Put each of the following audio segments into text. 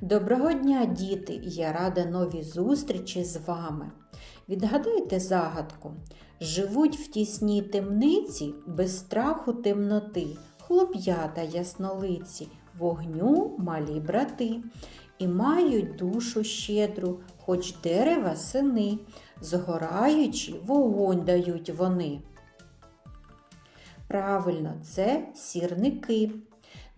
Доброго дня, діти! Я рада новій зустрічі з вами. Відгадайте загадку. Живуть в тісній темниці без страху темноти, хлоп'ята яснолиці, вогню малі брати, і мають душу щедру, хоч дерева сини, згораючи вогонь дають вони. Правильно, це сірники.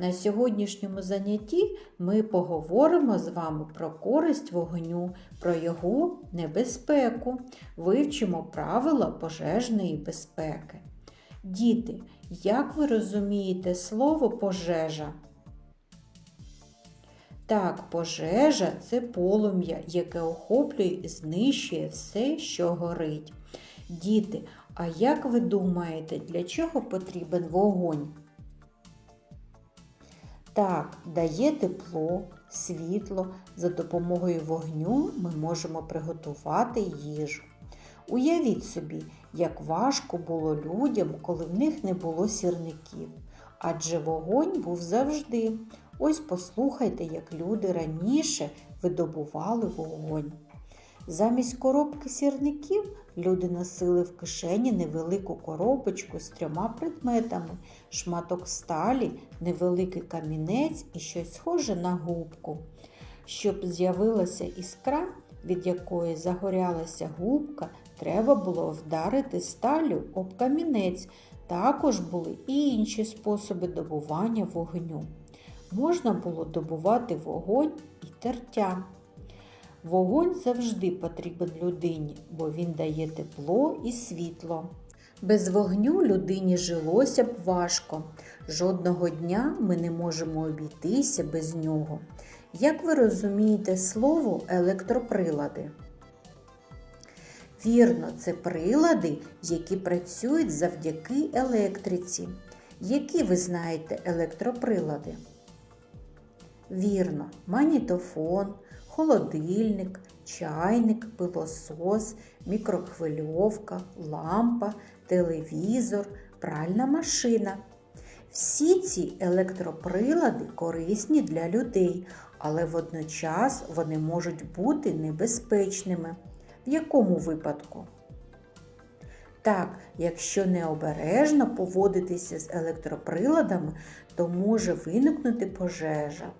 На сьогоднішньому занятті ми поговоримо з вами про користь вогню, про його небезпеку, вивчимо правила пожежної безпеки. Діти, як ви розумієте слово пожежа? Так, пожежа це полум'я, яке охоплює і знищує все, що горить. Діти, а як ви думаєте, для чого потрібен вогонь? Так, дає тепло, світло. За допомогою вогню ми можемо приготувати їжу. Уявіть собі, як важко було людям, коли в них не було сірників. Адже вогонь був завжди. Ось послухайте, як люди раніше видобували вогонь. Замість коробки сірників люди носили в кишені невелику коробочку з трьома предметами, шматок сталі, невеликий камінець і щось схоже на губку. Щоб з'явилася іскра, від якої загорялася губка, треба було вдарити сталю об камінець. Також були і інші способи добування вогню. Можна було добувати вогонь і тертя. Вогонь завжди потрібен людині, бо він дає тепло і світло. Без вогню людині жилося б важко. Жодного дня ми не можемо обійтися без нього. Як ви розумієте слово електроприлади? Вірно, це прилади, які працюють завдяки електриці. Які ви знаєте електроприлади? Вірно, магнітофон, холодильник, чайник, пилосос, мікрохвильовка, лампа, телевізор, пральна машина. Всі ці електроприлади корисні для людей, але водночас вони можуть бути небезпечними. В якому випадку? Так, якщо необережно поводитися з електроприладами, то може виникнути пожежа.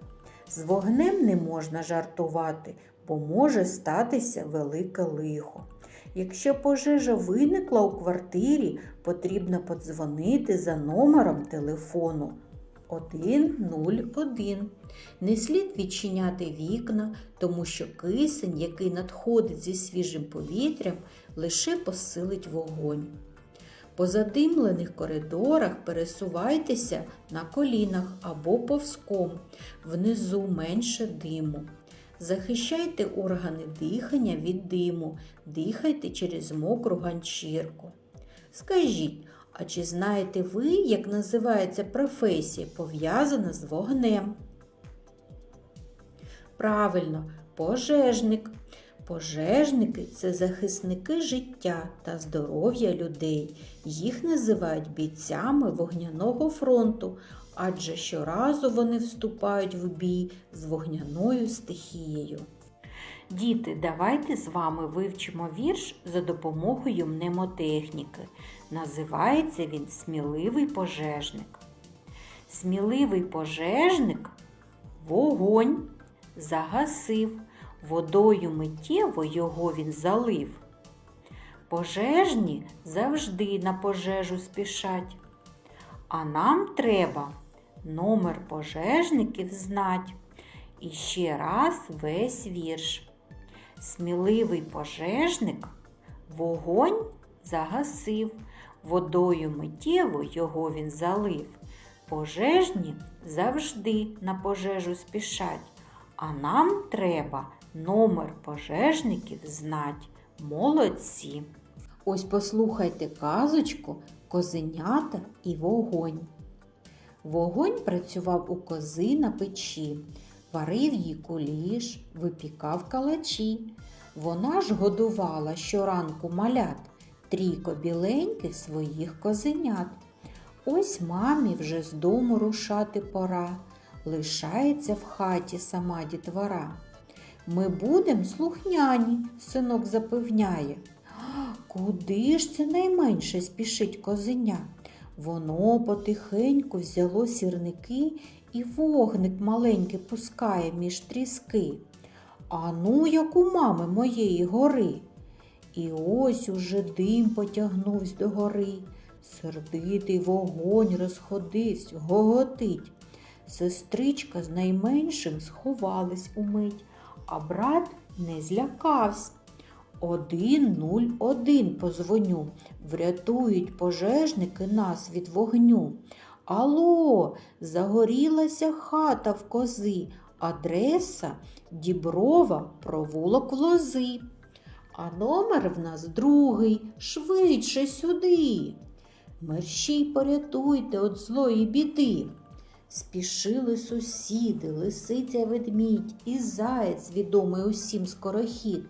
З вогнем не можна жартувати, бо може статися велике лихо. Якщо пожежа виникла у квартирі, потрібно подзвонити за номером телефону 101. Не слід відчиняти вікна, тому що кисень, який надходить зі свіжим повітрям, лише посилить вогонь. По задимлених коридорах пересувайтеся на колінах або повзком, внизу менше диму. Захищайте органи дихання від диму, дихайте через мокру ганчірку. Скажіть, а чи знаєте ви, як називається професія, пов'язана з вогнем? Правильно, пожежник. Пожежники це захисники життя та здоров'я людей. Їх називають бійцями вогняного фронту, адже щоразу вони вступають в бій з вогняною стихією. Діти, давайте з вами вивчимо вірш за допомогою мнемотехніки. Називається він Сміливий пожежник. Сміливий пожежник вогонь загасив. Водою миттєво його він залив. Пожежні завжди на пожежу спішать. А нам треба номер пожежників знать. І ще раз весь вірш. Сміливий пожежник вогонь загасив, водою миттєво його він залив. Пожежні завжди на пожежу спішать, а нам треба номер пожежників знать. Молодці. Ось послухайте казочку Козенята і вогонь. Вогонь працював у кози на печі, варив їй куліш, випікав калачі. Вона ж годувала щоранку малят, трійко біленьких своїх козенят. Ось мамі вже з дому рушати пора. лишається в хаті сама дітвора. Ми будем слухняні, синок запевняє. Куди ж це найменше спішить козеня? Воно потихеньку взяло сірники і вогник маленький пускає між тріски. А ну, як у мами моєї гори. І ось уже дим потягнувсь до гори. Сердитий вогонь розходився, гоготить. Сестричка з найменшим сховались умить, а брат не злякався. Один нуль один позвоню, врятують пожежники нас від вогню. Алло, загорілася хата в кози, адреса Діброва, провулок лози. А номер в нас другий, швидше сюди. Мерщій порятуйте от злої біди. Спішили сусіди, лисиця ведмідь і заєць, відомий усім скорохід.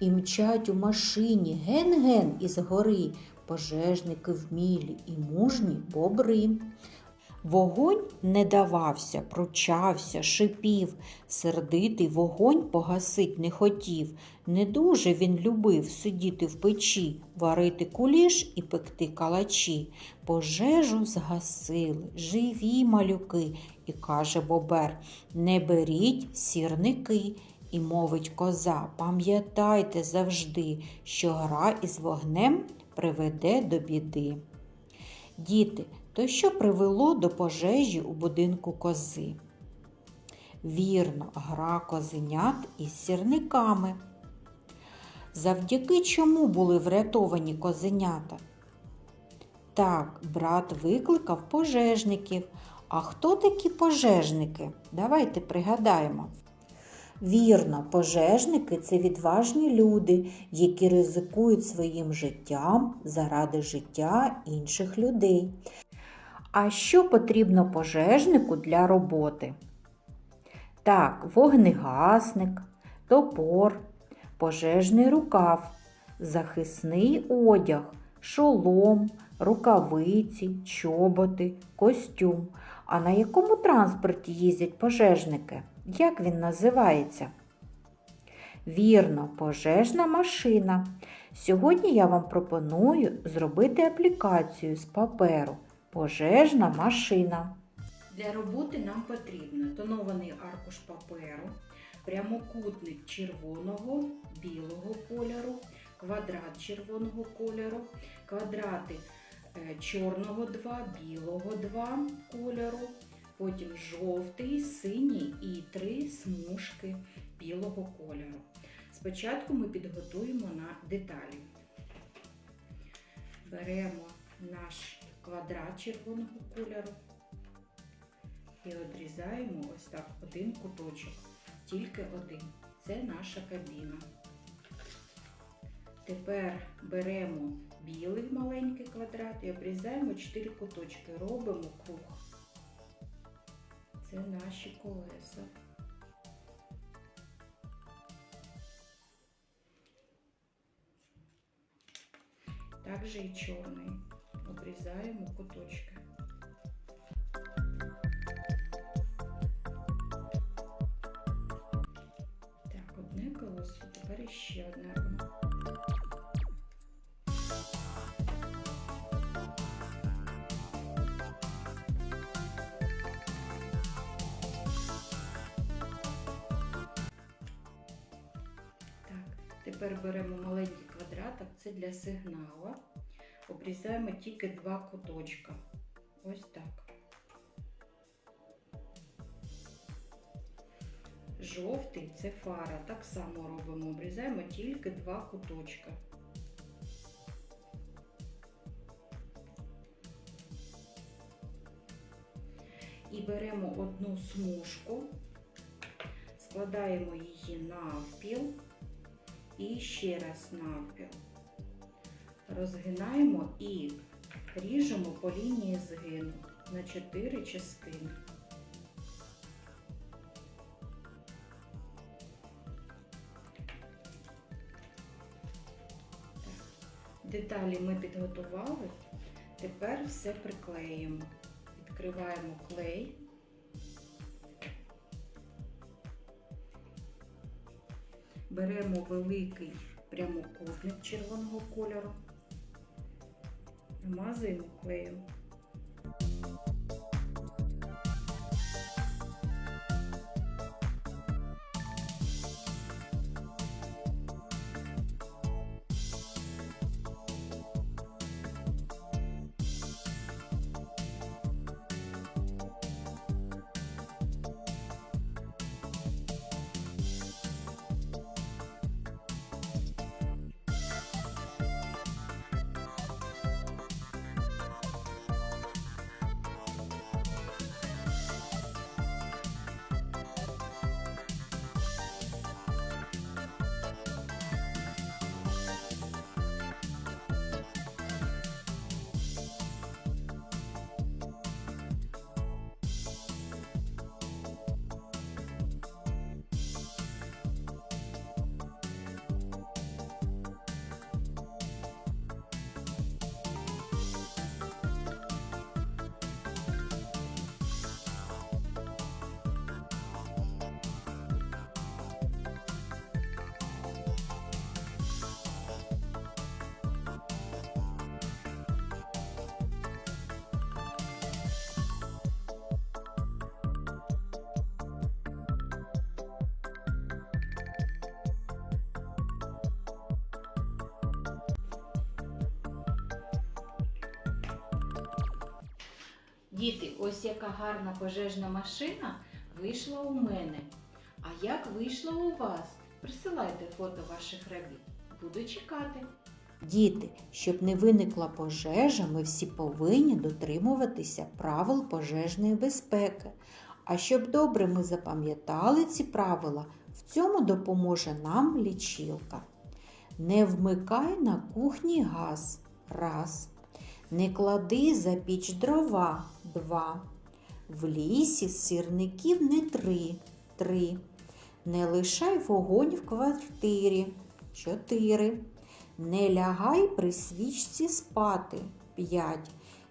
І мчать у машині ген-ген із гори, пожежники вмілі і мужні бобри. Вогонь не давався, пручався, шипів, сердитий вогонь погасить не хотів. Не дуже він любив сидіти в печі, варити куліш і пекти калачі. Пожежу згасили, живі малюки, і каже бобер, не беріть сірники. І мовить коза, пам'ятайте завжди, що гра із вогнем приведе до біди. Діти, то що привело до пожежі у будинку кози? Вірно, гра козенят із сірниками. Завдяки чому були врятовані козенята? Так, брат викликав пожежників. А хто такі пожежники? Давайте пригадаємо. Вірно, пожежники це відважні люди, які ризикують своїм життям заради життя інших людей. А що потрібно пожежнику для роботи? Так, вогнегасник, топор, пожежний рукав, захисний одяг, шолом, рукавиці, чоботи, костюм. А на якому транспорті їздять пожежники? Як він називається? Вірно, пожежна машина. Сьогодні я вам пропоную зробити аплікацію з паперу. Пожежна машина. Для роботи нам потрібно тонований аркуш паперу, прямокутник червоного, білого кольору, квадрат червоного кольору, квадрати е, чорного 2, білого 2 кольору, потім жовтий, синій і три смужки білого кольору. Спочатку ми підготуємо на деталі. Беремо наш квадрат червоного кольору і відрізаємо ось так один куточок, тільки один. Це наша кабіна. Тепер беремо білий маленький квадрат і обрізаємо 4 куточки, робимо круг. Це наші колеса. Також і чорний. Обрізаємо куточки. Так, одне колесо, тепер іще одне. Тепер беремо маленький квадратик, це для сигналу. Обрізаємо тільки два куточка. Ось так. Жовтий це фара. Так само робимо. Обрізаємо тільки два куточка. І беремо одну смужку, складаємо її навпіл і ще раз навпіл розгинаємо і ріжемо по лінії згину на 4 частини. Деталі ми підготували, тепер все приклеїмо. Відкриваємо клей. Беремо великий прямокутник червоного кольору намазуємо клеєм. Діти, ось яка гарна пожежна машина вийшла у мене. А як вийшла у вас? Присилайте фото ваших робіт. Буду чекати. Діти, щоб не виникла пожежа, ми всі повинні дотримуватися правил пожежної безпеки. А щоб добре ми запам'ятали ці правила, в цьому допоможе нам лічилка. Не вмикай на кухні газ. Раз. Не клади за піч дрова. Два. В лісі сірників не три. Три. Не лишай вогонь в квартирі. Чотири. Не лягай при свічці спати. 5.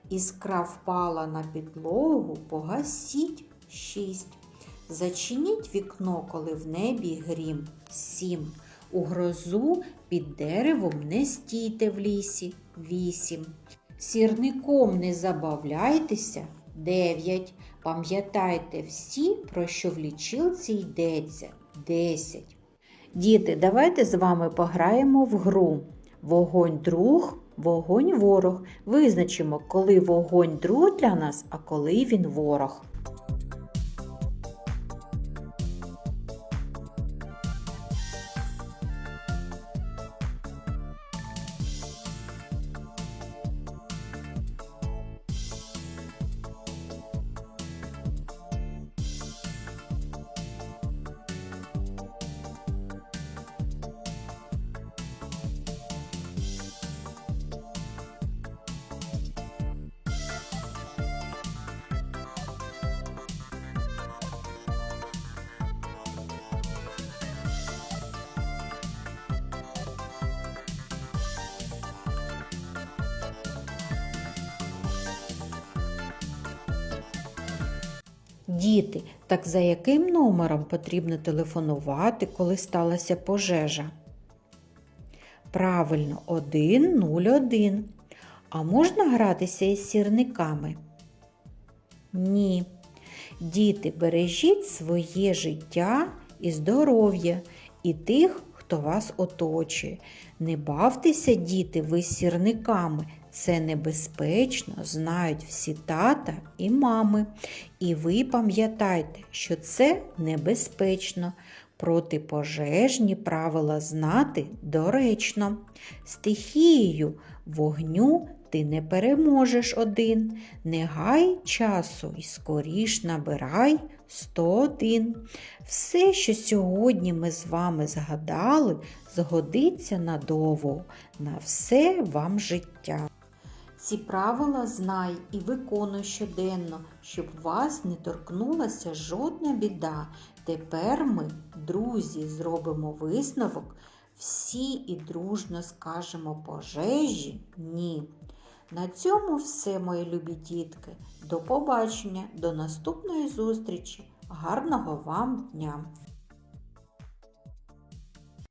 Іскра впала на підлогу, погасіть 6. Зачиніть вікно, коли в небі грім. 7. У грозу під деревом не стійте в лісі. 8. Сірником не забавляйтеся. 9. Пам'ятайте всі, про що в лічилці йдеться. 10. Діти, давайте з вами пограємо в гру. Вогонь друг, вогонь ворог. Визначимо, коли вогонь друг для нас, а коли він ворог. Діти, так за яким номером потрібно телефонувати, коли сталася пожежа? Правильно, 101. А можна гратися із сірниками? Ні. Діти, бережіть своє життя і здоров'я і тих, хто вас оточує. Не бавтеся, діти, ви сірниками. Це небезпечно, знають всі тата і мами. І ви пам'ятайте, що це небезпечно. Протипожежні правила знати доречно. Стихією вогню ти не переможеш один. Не гай часу і скоріш набирай 101. Все, що сьогодні ми з вами згадали, згодиться надовго на все вам життя. Ці правила знай і виконуй щоденно, щоб вас не торкнулася жодна біда. Тепер ми, друзі, зробимо висновок. Всі і дружно скажемо пожежі ні. На цьому все, мої любі дітки. До побачення, до наступної зустрічі. Гарного вам дня!